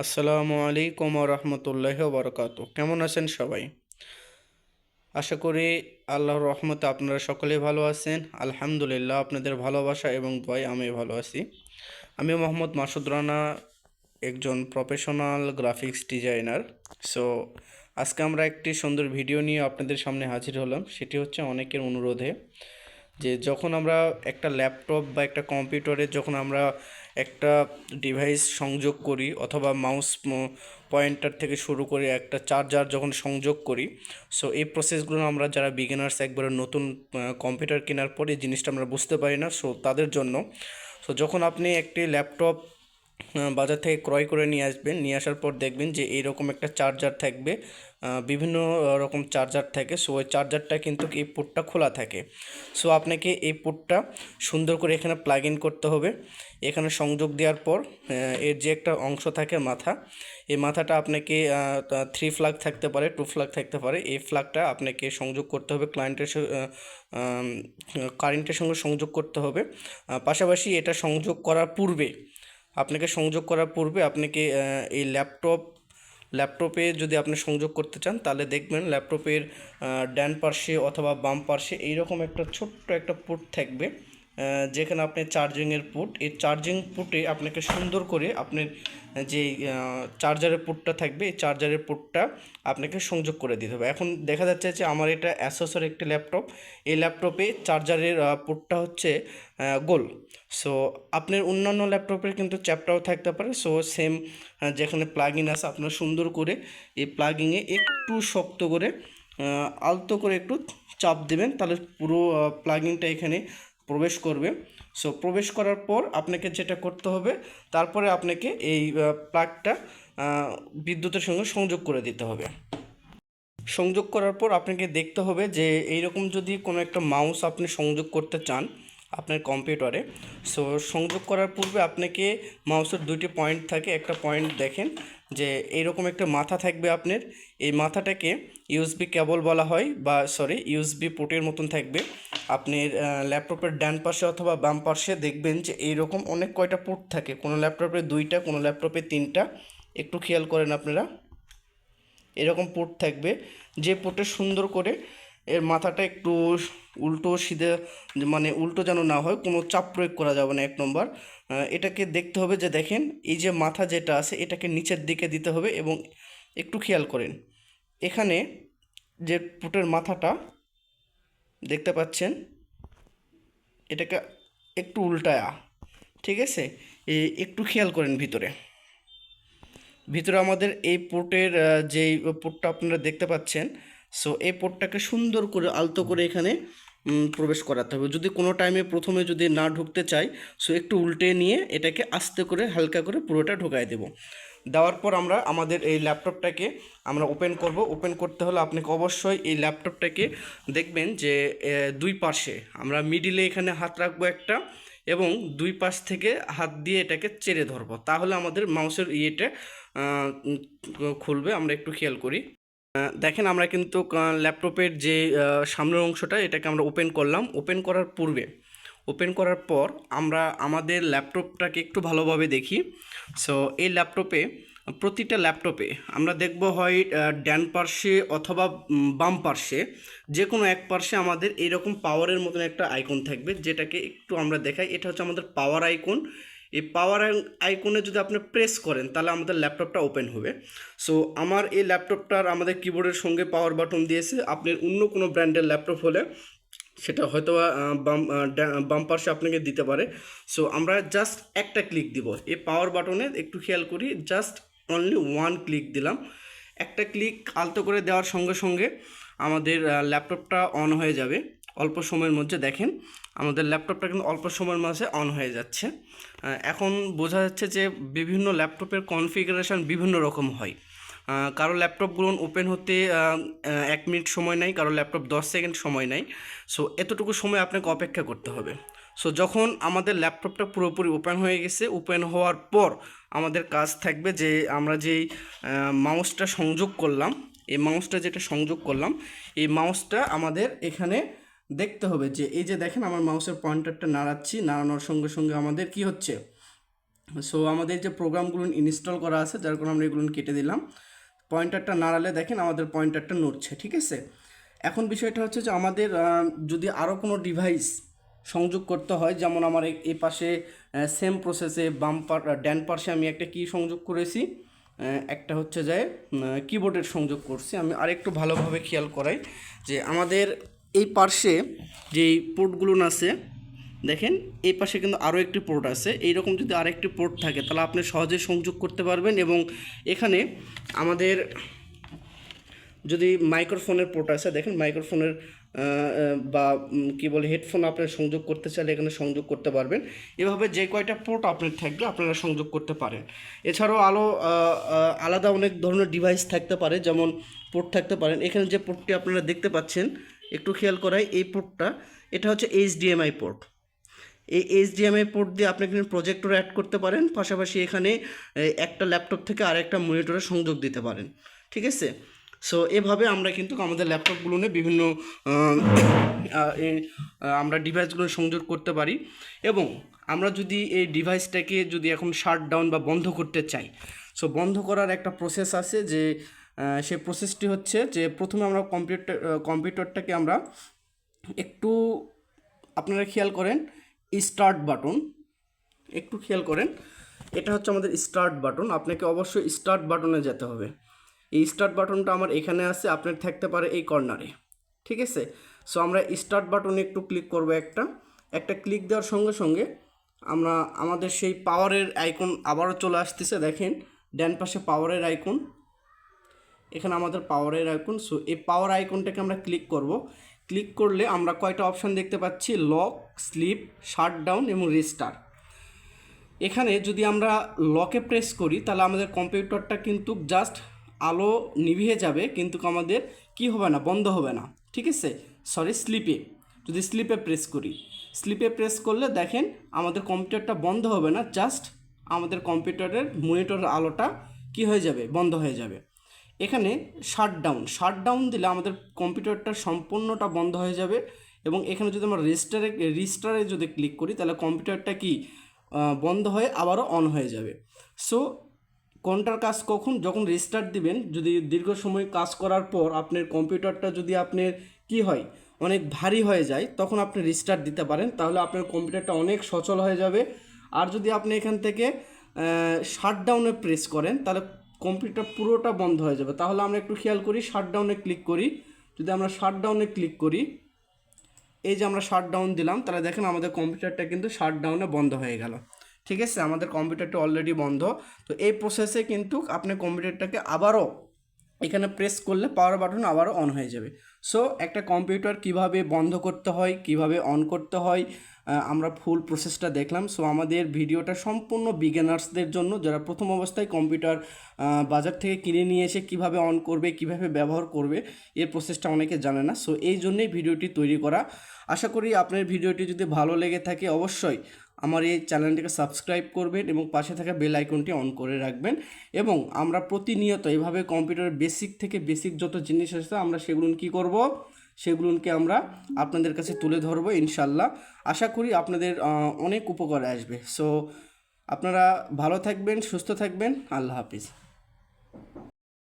আসসালামু আলাইকুম রহমতুল্লাহ বরকাত কেমন আছেন সবাই? আশা করি আল্লাহর রহমতে আপনারা সকলেই ভালো আছেন। আলহামদুলিল্লাহ, আপনাদের ভালোবাসা এবং দয় আমি ভালো আছি। আমি মোহাম্মদ মাসুদ রানা, একজন প্রফেশনাল গ্রাফিক্স ডিজাইনার। সো, আজকে আমরা একটি সুন্দর ভিডিও নিয়ে আপনাদের সামনে হাজির হলাম। সেটি হচ্ছে অনেকের অনুরোধে যে যখন আমরা একটা ল্যাপটপ বা একটা কম্পিউটারে যখন আমরা একটা ডিভাইস সংযোগ করি অথবা মাউস পয়েন্টার থেকে শুরু করে একটা চার্জার যখন সংযোগ করি সো এই প্রসেসগুলো আমরা যারা বিগিনার্স একবারে নতুন কম্পিউটার কেনার পরে জিনিসটা আমরা বুঝতে পারি না সো তাদের জন্য সো যখন আপনি একটি ল্যাপটপ বাজার থেকে ক্রয় করে নিয়ে আসবেন। নিয়ে আসার পর দেখবেন যে এইরকম একটা চার্জার থাকবে। বিভিন্ন রকম চার্জার থাকে। সো ওই চার্জারটা কিন্তু এই পোর্টটা খোলা থাকে। সো আপনাকে এই পোর্টটা সুন্দর করে এখানে প্লাগ ইন করতে হবে। এখানে সংযোগ দেওয়ার পর এর যে একটা অংশ থাকে মাথা, এই মাথাটা আপনাকে থ্রি ফ্ল্যাগ থাকতে পারে টু ফ্ল্যাগ থাকতে পারে। এই ফ্ল্যাগটা আপনাকে সংযোগ করতে হবে। ক্লায়েন্টের কারেন্টের সঙ্গে সংযোগ করতে হবে। পাশাপাশি এটা সংযোগ করার পূর্বে আপনাকে সংযোগ করার পূর্বে আপনাকে এই ল্যাপটপ, ল্যাপটপে যদি আপনি সংযোগ করতে চান, তাহলে দেখবেন ল্যাপটপের ডান পার্শ্বে অথবা বাম পার্শ্বে এইরকম একটা ছোট্ট একটা পোর্ট থাকবে। যেখানে আপনি চার্জিংয়ের পুট এই চার্জিং পুটে আপনাকে সুন্দর করে আপনার যে চার্জারের পোর্টটা থাকবে, এই চার্জারের পোর্টটা আপনাকে সংযোগ করে দিতে হবে। এখন দেখা যাচ্ছে যে আমার এটা অ্যাসোসের একটি ল্যাপটপ এই ল্যাপটপে চার্জারের পোর্টটা হচ্ছে গোল। সো আপনার অন্যান্য ল্যাপটপের কিন্তু চ্যাপটাও থাকতে পারে। সো সেম যেখানে প্লাগ ইন আছে, আপনার সুন্দর করে এই প্লাগিংয়ে একটু শক্ত করে আলতো করে একটু চাপ দেবেন, তাহলে পুরো প্লাগিংটা এখানে প্রবেশ করবে। সো প্রবেশ করার পর আপনাকে যেটা করতে হবে, তারপরে আপনাকে এই প্লাগটা বিদ্যুতের সঙ্গে সংযোগ করে দিতে হবে। সংযোগ করার পর আপনাকে দেখতে হবে যে, এইরকম যদি কোনো একটা মাউস আপনি সংযোগ করতে চান আপনার কম্পিউটারে সো সংযোগ করার পূর্বে আপনাকে মাউসের দুইটি পয়েন্ট থাকে। একটা পয়েন্ট দেখেন যে, এইরকম একটা মাথা থাকবে আপনার। এই মাথাটাকে ইউএসবি কেবল বলা হয় বা সরি ইউএসবি পোর্টের মতন থাকবে। আপনার ল্যাপটপের ডান পাশে অথবা বাম পাশে দেখবেন যে এইরকম অনেক কয়টা পোর্ট থাকে। কোনো ল্যাপটপে দুইটা, কোনো ল্যাপটপে তিনটা। একটু খেয়াল করেন আপনারা। এরকম পোর্ট থাকবে। যে পোর্টে সুন্দর করে এর মাথাটা একটু উল্টো সিধে মানে উল্টো যেন না হয়, কোনো চাপ প্রয়োগ করা যাবে না এক নম্বর। এটাকে দেখতে হবে যে দেখেন, এই যে মাথা যেটা আছে, এটাকে নিচের দিকে দিতে হবে এবং একটু খেয়াল করেন। এখানে যে পোর্টের মাথাটা দেখতে পাচ্ছেন? এটাকে একটু উল্টায়া, ঠিক আছে? একটু খেয়াল করেন ভিতরে। ভিতরে আমাদের এই পোর্টের যেই পোর্টটা আপনারা দেখতে পাচ্ছেন সো এই পোর্টটাকে সুন্দর করে, আলতো করে এখানে প্রবেশ করাতে হবে। যদি কোনো টাইমে প্রথমে যদি না ঢুকতে চাই সো একটু উল্টে নিয়ে এটাকে আস্তে করে, হালকা করে পুরোটা ঢুকাই দেব। দেওয়ার পর আমরা আমাদের এই ল্যাপটপটাকে আমরা ওপেন করব। ওপেন করতে হলে আপনাকে অবশ্যই এই ল্যাপটপটাকে দেখবেন যে দুই পাশে আমরা মিডিলে এখানে হাত রাখব একটা এবং দুই পাশ থেকে হাত দিয়ে এটাকে চেড়ে ধরবো। তাহলে আমাদের মাউসের ইয়েটা খুলবে। আমরা একটু খেয়াল করি। দেখেন আমরা কিন্তু ল্যাপটপের যে সামনের অংশটা এটাকে আমরা ওপেন করলাম। ওপেন করার পূর্বে ওপেন করার পর আমরা আমাদের ল্যাপটপটাকে একটু ভালোভাবে দেখি। সো এই ল্যাপটপে প্রতিটা ল্যাপটপে আমরা দেখব হয় ড্যান পার্শ্বে অথবা বাম পার্শ্বে যে কোনো এক পার্শ্বে আমাদের এইরকম পাওয়ারের মতন একটা আইকন থাকবে যেটাকে একটু আমরা দেখাই। এটা হচ্ছে আমাদের পাওয়ার আইকন এই পাওয়ার আইকনে যদি আপনি প্রেস করেন, তাহলে আমাদের ল্যাপটপটা ওপেন হবে। সো আমার এই ল্যাপটপটার আমাদের কিবোর্ডের সঙ্গে পাওয়ার বাটন দিয়েছে। আপনার অন্য কোনো ব্র্যান্ডের ল্যাপটপ হলে সেটা হয়তো বাম বাম পাশে আপনাকে দিতে পারে। সো আমরা জাস্ট একটা ক্লিক দিব। এই পাওয়ার বাটনে একটু খেয়াল করি জাস্ট অনলি ওয়ান ক্লিক দিলাম। একটা ক্লিক আলতো করে দেওয়ার সঙ্গে সঙ্গে আমাদের ল্যাপটপটা অন হয়ে যাবে। অল্প সময়ের মধ্যে দেখেন, আমাদের ল্যাপটপটা কিন্তু অল্প সময়ের মাঝে অন হয়ে যাচ্ছে। এখন বোঝা যাচ্ছে যে বিভিন্ন ল্যাপটপের কনফিগারেশন বিভিন্ন রকম হয়। কারও ল্যাপটপগুলো ওপেন হতে এক মিনিট সময় নেয় কারও ল্যাপটপ দশ সেকেন্ড সময় নেয় সো এতটুকু সময় আপনাকে অপেক্ষা করতে হবে। সো যখন আমাদের ল্যাপটপটা পুরোপুরি ওপেন হয়ে গেছে ওপেন হওয়ার পর আমাদের কাজ থাকবে যে, আমরা যেই মাউসটা সংযোগ করলাম, এই মাউসটা যেটা সংযোগ করলাম, এই মাউসটা আমাদের এখানে দেখতে হবে যে, এই যে দেখেন আমার মাউসের পয়েন্টারটা নাড়াচ্ছি, নাড়ানোর সঙ্গে সঙ্গে আমাদের কি হচ্ছে? সো আমাদের যে প্রোগ্রামগুলো ইনস্টল করা আছে, যার কারণে আমরা এগুলো কেটে দিলাম। পয়েন্টারটা নাড়ালে দেখেন আমাদের পয়েন্টারটা নড়ছে, ঠিক আছে? এখন বিষয়টা হচ্ছে যে আমাদের যদি আরও কোনো ডিভাইস সংযোগ করতে হয়, যেমন আমার এ- পাশে সেম প্রসেসে বাম পার ড্যান পাশে আমি একটা কি সংযোগ করেছি? একটা হচ্ছে যে কিবোর্ডের সংযোগ করছি। আমি আরেকটু ভালোভাবে খেয়াল করাই যে আমাদের এই পার্শ্বে যেই পোর্টগুলো আছে দেখেন, এই পাশে কিন্তু আরও একটি পোর্ট আছে। এইরকম যদি আরেকটি পোর্ট থাকে, তাহলে আপনি সহজে সংযোগ করতে পারবেন এবং এখানে আমাদের যদি মাইক্রোফোনের পোর্ট আছে, দেখেন মাইক্রোফোনের বা কি বলে হেডফোন আপনার সংযোগ করতে চাইলে এখানে সংযোগ করতে পারবেন। এভাবে যে কয়টা পোর্ট আপনার থাকবে, আপনারা সংযোগ করতে পারেন। এছাড়াও আলো আলাদা অনেক ধরনের ডিভাইস থাকতে পারে, যেমন পোর্ট থাকতে পারেন। এখানে যে পোর্টটি আপনারা দেখতে পাচ্ছেন, একটু খেয়াল করাই, এই পোর্টটা এটা হচ্ছে এইচডিএমআই পোর্ট এই এইচডিএমআই পোর্ট দিয়ে আপনি এখানে প্রজেক্টর অ্যাড করতে পারেন, পাশাপাশি এখানে একটা ল্যাপটপ থেকে আরেকটা মনিটরে সংযোগ দিতে পারেন, ঠিক আছে? সো এভাবে আমরা কিন্তু আমাদের ল্যাপটপগুলো নিয়ে বিভিন্ন আমরা ডিভাইসগুলো সংযোগ করতে পারি এবং আমরা যদি এই ডিভাইসটাকে যদি এখন শাট ডাউন বা বন্ধ করতে চাই সো বন্ধ করার একটা প্রসেস আছে যে সেই প্রসেসটি হচ্ছে যে প্রথমে আমরা কম্পিউটার কম্পিউটারটাকে আমরা একটু, আপনারা খেয়াল করেন স্টার্ট বাটন একটু খেয়াল করেন, এটা হচ্ছে আমাদের স্টার্ট বাটন আপনাকে অবশ্যই স্টার্ট বাটনে যেতে হবে। এই স্টার্ট বাটনটা আমার এখানে আছে, আপনার থাকতে পারে এই কর্নারে ঠিক আছে? সো আমরা স্টার্ট বাটনে একটু ক্লিক করব একটা। একটা ক্লিক দেওয়ার সঙ্গে সঙ্গে আমরা, আমাদের সেই পাওয়ারের আইকন আবারও চলে আসতেছে, দেখেন। ডান পাশে পাওয়ারের আইকন এখানে আমাদের পাওয়ারের আইকন সো এই পাওয়ার আইকনটাকে আমরা ক্লিক করব। ক্লিক করলে আমরা কয়টা অপশান দেখতে পাচ্ছি? লক, স্লিপ শাট ডাউন এবং রিস্টার। এখানে যদি আমরা লকে প্রেস করি, তাহলে আমাদের কম্পিউটারটা কিন্তু জাস্ট আলো নিভিয়ে যাবে, কিন্তু আমাদের কি হবে না, বন্ধ হবে না। ঠিক আছে? সরি, স্লিপে। যদি স্লিপে প্রেস করি। স্লিপে প্রেস করলে দেখেন আমাদের কম্পিউটারটা বন্ধ হবে না, জাস্ট আমাদের কম্পিউটারের মনিটরের আলোটা কি হয়ে যাবে, বন্ধ হয়ে যাবে। এখানে শাট ডাউন শাট ডাউন দিলে আমাদের কম্পিউটারটা সম্পূর্ণটা বন্ধ হয়ে যাবে এবং এখানে যদি আমরা রেজিস্টারে রেজিস্টারে যদি ক্লিক করি, তাহলে কম্পিউটারটা কি? বন্ধ হয়ে আবারও অন হয়ে যাবে। সো কোনটার কাজ কখন? যখন রেজিস্টার দিবেন, যদি দীর্ঘ সময় কাজ করার পর আপনার কম্পিউটারটা যদি আপনার কি হয়? অনেক ভারী হয়ে যায়, তখন আপনি রিস্টার্ট দিতে পারেন, তাহলে আপনার কম্পিউটারটা অনেক সচল হয়ে যাবে। আর যদি আপনি এখান থেকে শাট ডাউনে প্রেস করেন, তাহলে কম্পিউটার পুরোটা বন্ধ হয়ে যাবে। তাহলে আমরা একটু খেয়াল করি শাটডাউনে ক্লিক করি। যদি আমরা শাটডাউনে ক্লিক করি, এই যে আমরা শাটডাউন দিলাম, তাহলে দেখেন আমাদের কম্পিউটারটা কিন্তু শাটডাউনে বন্ধ হয়ে গেল। ঠিক আছে? আমাদের কম্পিউটারটা অলরেডি বন্ধ। তো এই প্রসেসে কিন্তু আপনি কম্পিউটারটাকে আবারও এখানে প্রেস করলে পাওয়ার বাটন আবারও অন হয়ে যাবে। সো একটা কম্পিউটার কীভাবে বন্ধ করতে হয়, কীভাবে অন করতে হয় আমরা ফুল প্রসেসটা দেখলাম। সো আমাদের ভিডিওটা সম্পূর্ণ বিগিনার্সদের জন্য, যারা প্রথম অবস্থায় কম্পিউটার বাজার থেকে কিনে নিয়ে এসে কীভাবে অন করবে, কীভাবে ব্যবহার করবে, এর প্রসেসটা অনেকে জানে না। সো এই জন্যেই ভিডিওটি তৈরি করা। আশা করি আপনার ভিডিওটি যদি ভালো লেগে থাকে, অবশ্যই আমার এই চ্যানেলটিকে সাবস্ক্রাইব করবেন এবং পাশে থাকা বেল আইকনটি অন করে রাখবেন। এবং আমরা প্রতিনিয়ত এভাবে কম্পিউটারের বেসিক থেকে বেসিক যত জিনিস আছে, আমরা সেগুলো কী করব? সেগুলোকে আমরা আপনাদের কাছে তুলে ধরব ইনশাল্লাহ। আশা করি আপনাদের অনেক উপকারে আসবে। সো, আপনারা ভালো থাকবেন, সুস্থ থাকবেন। আল্লাহ হাফিজ।